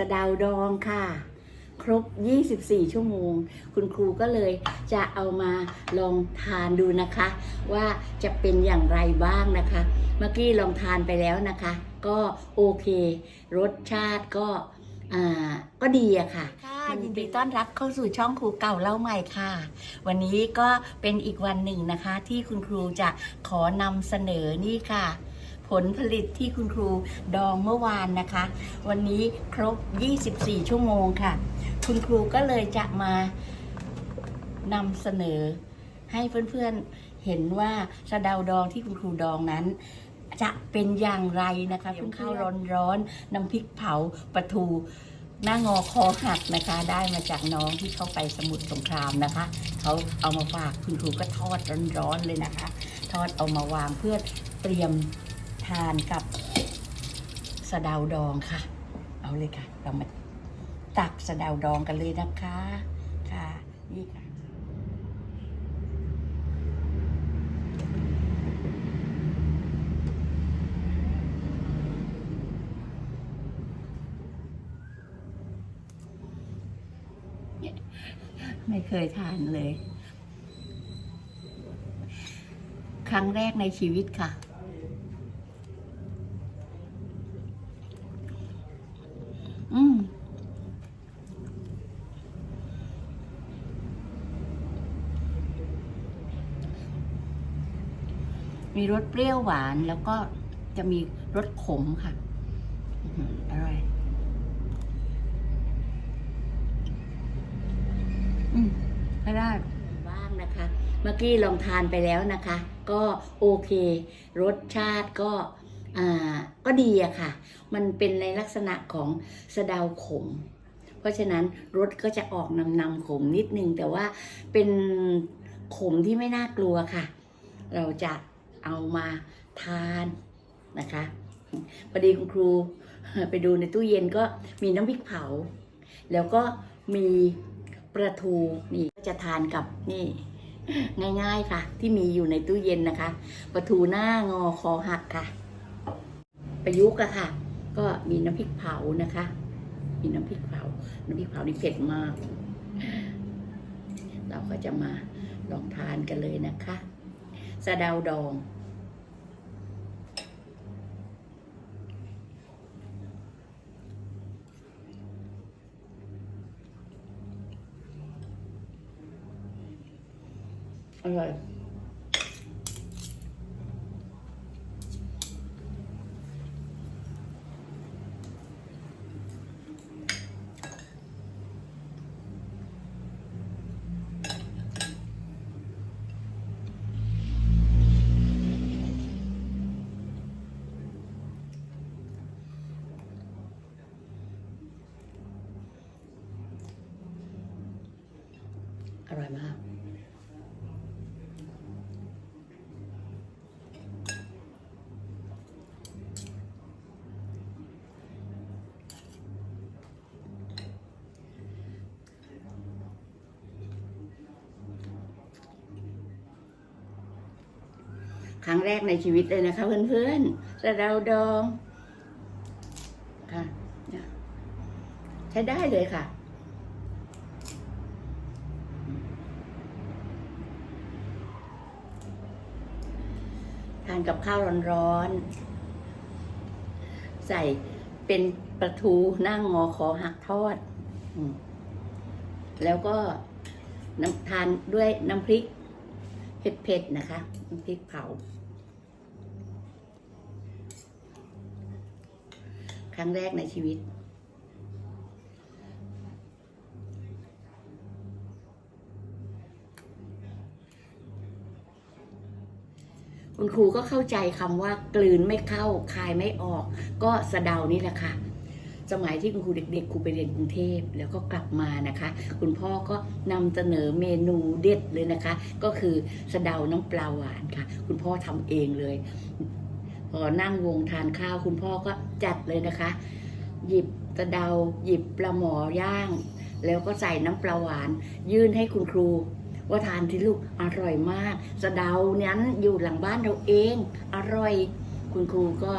สะเดาวดองค่ะ ครบ 24 ชั่วโมง คุณครูก็เลยจะเอามาลองทานดูนะคะ ว่าจะเป็นอย่างไรบ้างนะคะ เมื่อกี้ลองทานไปแล้วนะคะ ก็โอเค รสชาติก็อ่าก็ดีอะค่ะค่ะยินดีต้อนรับเข้าสู่ช่องครูเก่าเล่าใหม่ค่ะ วันนี้ก็เป็นอีกวันหนึ่งนะคะ ที่คุณครูจะขอนำเสนอนี่ค่ะ ผลผลิตที่คุณครูดองเมื่อวานนะคะ วันนี้ครบ 24 ชั่วโมงค่ะ คุณครูก็เลยจะมานำเสนอ ให้เพื่อนๆเห็นว่าสะเดาดองที่คุณครูดองนั้น จะเป็นอย่างไรนะคะคุณข้าวร้อนๆน้ำพริกเผาปลาทูหน้างอคอหักนะคะ ได้มาจากน้องที่เขาไปสมุทรสงครามนะคะ เขาเอามาฝากคุณครูก็ทอดร้อนๆเลยนะคะ ทอดเอามาวางเพื่อเตรียม ทานกับสะเดาวดองค่ะ เอาเลยค่ะ เรามาตักสะเดาวดองกันเลยนะคะ ค่ะ นี่ค่ะไม่เคยทานเลย ครั้งแรกในชีวิตค่ะ อืมมีรสเปรี้ยวหวานแล้วก็จะมีรสขมค่ะอร่อยอืมก็ได้บ้างนะคะ เมื่อกี้ลองทานไปแล้วนะคะ ก็โอเค รสชาติก็ ก็ดีอะค่ะ มันเป็นในลักษณะของสะดาวขม เพราะฉะนั้นรสก็จะออกนำนำขมนิดนึง แต่ว่าเป็นขมที่ไม่น่ากลัวค่ะ เราจะเอามาทานนะคะพอดีคุณครูไปดูในตู้เย็นก็มีน้ำพริกเผา แล้วก็มีปลาทูนี่ก็จะทานกับนี่ง่ายๆค่ะ ที่มีอยู่ในตู้เย็นนะคะปลาทูหน้างอคอหักค่ะ ประยุกต์อะค่ะ ก็มีน้ำพริกเผานะคะ มีน้ำพริกเผา น้ำพริกเผานี่เผ็ดมาก เราก็จะมาลองทานกันเลยนะคะสะเดาวดองอร่อย ร่อยมากครั้งแรกในชีวิตเลยนะคะ เพื่อนๆสะเดาดอง ค่ะ ใช้ได้เลยค่ะ ทานกับข้าวร้อนๆ ใส่เป็นปลาทูหน้างงอขอหักทอดอแล้วก็น้ำทานด้วยน้ำพริกเผ็ดๆนะคะ น้ำพริกเผา ครั้งแรกในชีวิต คุณครูก็เข้าใจคำว่ากลืนไม่เข้าคายไม่ออก ก็สะเดานี่แหละค่ะสมัยที่คุณครูเด็กๆ ครูไปเรียนกรุงเทพแล้วก็กลับมานะคะ คุณพ่อก็นำเสนอเมนูเด็ดเลยนะคะ ก็คือสะเดาน้ำปลาหวานค่ะ คุณพ่อทำเองเลย พอนั่งวงทานข้าว คุณพ่อก็จัดเลยนะคะ หยิบสะเดาหยิบปลาหมอย่าง แล้วก็ใส่น้ำปลาหวาน ยื่นให้คุณครู ว่าทานที่ลูกอร่อยมากสะเดานั้นอยู่หลังบ้านเราเอง อร่อย คุณครูก็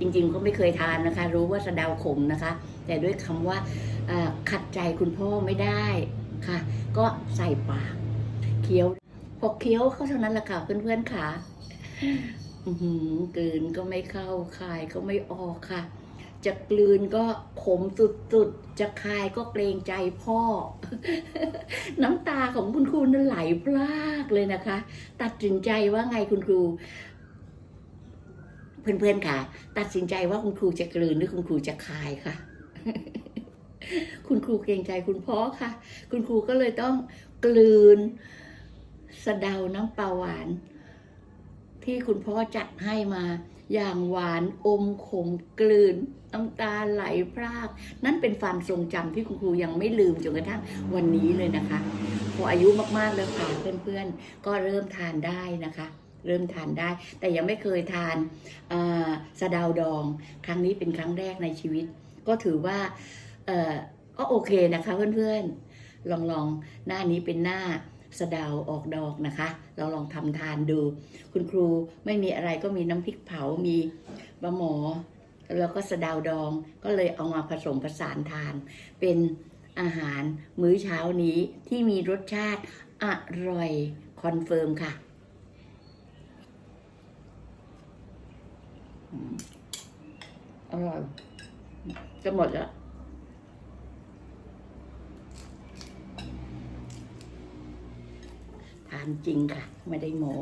จริงๆก็ไม่เคยทานนะคะ รู้ว่าสะเดาขมนะคะ แต่ด้วยคำว่าขัดใจคุณพ่อไม่ได้ค่ะ ก็ใส่ปากเคี้ยวพอเคี้ยวเข้าเท่านั้นแหละค่ะ เพื่อนๆค่ะอื้อหือกลืนก็ไม่เข้าคายก็ไม่ออกค่ะ จะกลืนก็ขมสุดๆ จะคายก็เกรงใจพ่อ น้ำตาของคุณครูนั้นไหลพลากเลยนะคะ ตัดสินใจว่าไงคุณครู เพื่อนๆค่ะ ตัดสินใจว่าคุณครูจะกลืนหรือคุณครูจะคายค่ะ คุณครูเกรงใจคุณพ่อค่ะ คุณครูก็เลยต้องกลืนสะเดาน้ำปลาหวาน ที่คุณพ่อจัดให้มา อย่างหวานอมขมกลืนน้ำตาไหลพราก นั่นเป็นความทรงจำที่คุณครูยังไม่ลืมจนกระทั่งวันนี้เลยนะคะพออายุมากๆแล้วค่ะเพื่อนๆ ก็เริ่มทานได้นะคะ เริ่มทานได้ แต่ยังไม่เคยทานาสะดาวดอง ครั้งนี้เป็นครั้งแรกในชีวิต ก็ถือว่าก็โอเคนะคะเพื่อนๆ ลองๆ หน้านี้เป็นหน้าสะดาวออกดอกนะคะ เราลองทำทานดู คุณครูไม่มีอะไรก็มีน้ำพริกเผา มีบะหมอ แล้วก็สะดาวดอง ก็เลยเอามาผสมผสานทาน เป็นอาหารมื้อเช้านี้ที่มีรสชาติอร่อยคอนเฟิร์มค่ะอืมอร่อยจะหมดแล้ว ทานจริงค่ะ ไม่ได้โม้